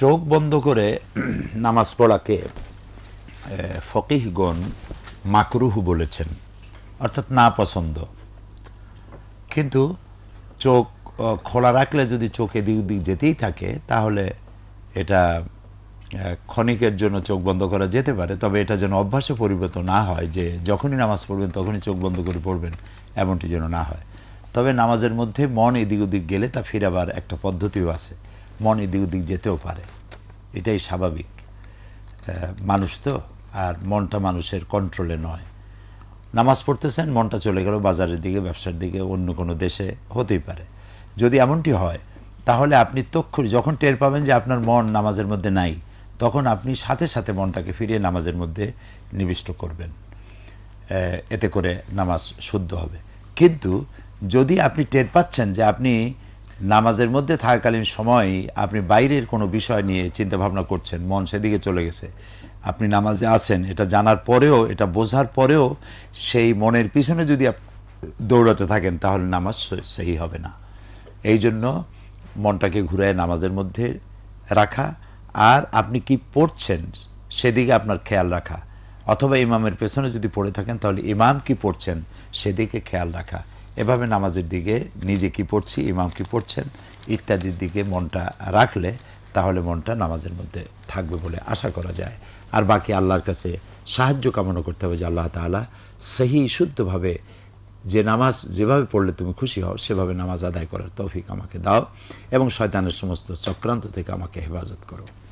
চোখ বন্ধ করে নামাজ পড়াকে ফকিহগণ মাকরুহ বলেছেন, অর্থাৎ না পছন্দ। কিন্তু চোখ খোলা রাখলে যদি চোখ এদিক ওদিক যেতেই থাকে, তাহলে এটা ক্ষণিকের জন্য চোখ বন্ধ করা যেতে পারে, তবে এটা যেন অভ্যাসে পরিণত না হয় যে যখনই নামাজ পড়বেন তখনই চোখ বন্ধ করে পড়বেন, এমনটি যেন না হয়। তবে নামাজের মধ্যে মন এদিক ওদিক গেলে তা ফিরাবার একটা পদ্ধতিও আছে। মন এদিক ওদিক যেতেও পারে। এটাই স্বাভাবিক। মানুষ তো, আর মনটা মানুষের কন্ট্রোলে নয়। নামাজ পড়তেছেন, মনটা চলে গেল বাজারের দিকে, ব্যবসার দিকে, অন্য কোনো দেশে হতেই পারে। যদি এমনটি হয়, তাহলে আপনি তক্ষুনি যখন টের পাবেন যে আপনার মন নামাজের মধ্যে নাই, তখন আপনি সাথে সাথে মনটাকে ফিরিয়ে নামাজের মধ্যে নিবিষ্ট করবেন। এতে করে নামাজ শুদ্ধ হবে। কিন্তু যদি আপনি টের পাচ্ছেন যে আপনি নামাজের মধ্যে থাকাকালীন সময় আপনি বাইরের কোনো বিষয় নিয়ে চিন্তা ভাবনা করছেন, মন সেদিকে চলে গেছে। আপনি নামাজে আছেন, এটা জানার পরেও, এটা বোঝার পরেও সেই মনের পিছনে যদি দৌড়াতে থাকেন, তাহলে নামাজ সেই হবে না। এই জন্য মনটাকে ঘুরায় নামাজের মধ্যে রাখা। আর আপনি কি পড়ছেন, সেদিকে আপনার খেয়াল রাখা। অথবা ইমামের পেছনে যদি পড়ে থাকেন, তাহলে ইমাম কি পড়ছেন, সেদিকে খেয়াল রাখা। এভাবে নামাজের দিকে নিজে কি পড়ছি, ইমাম কি পড়ছেন, ইত্যাদির দিকে মনটা রাখলে তাহলে মনটা নামাজের মধ্যে থাকবে বলে আশা করা যায়। আর বাকি আল্লাহর কাছে সাহায্য কামনা করতে হবে যে আল্লাহ তাআলা সেই শুদ্ধভাবে যে নামাজ যেভাবে পড়লে তুমি খুশি হও, সেভাবে নামাজ আদায় করার তৌফিক আমাকে দাও এবং শয়তানের সমস্ত চক্রান্ত থেকে আমাকে হেফাজত করো।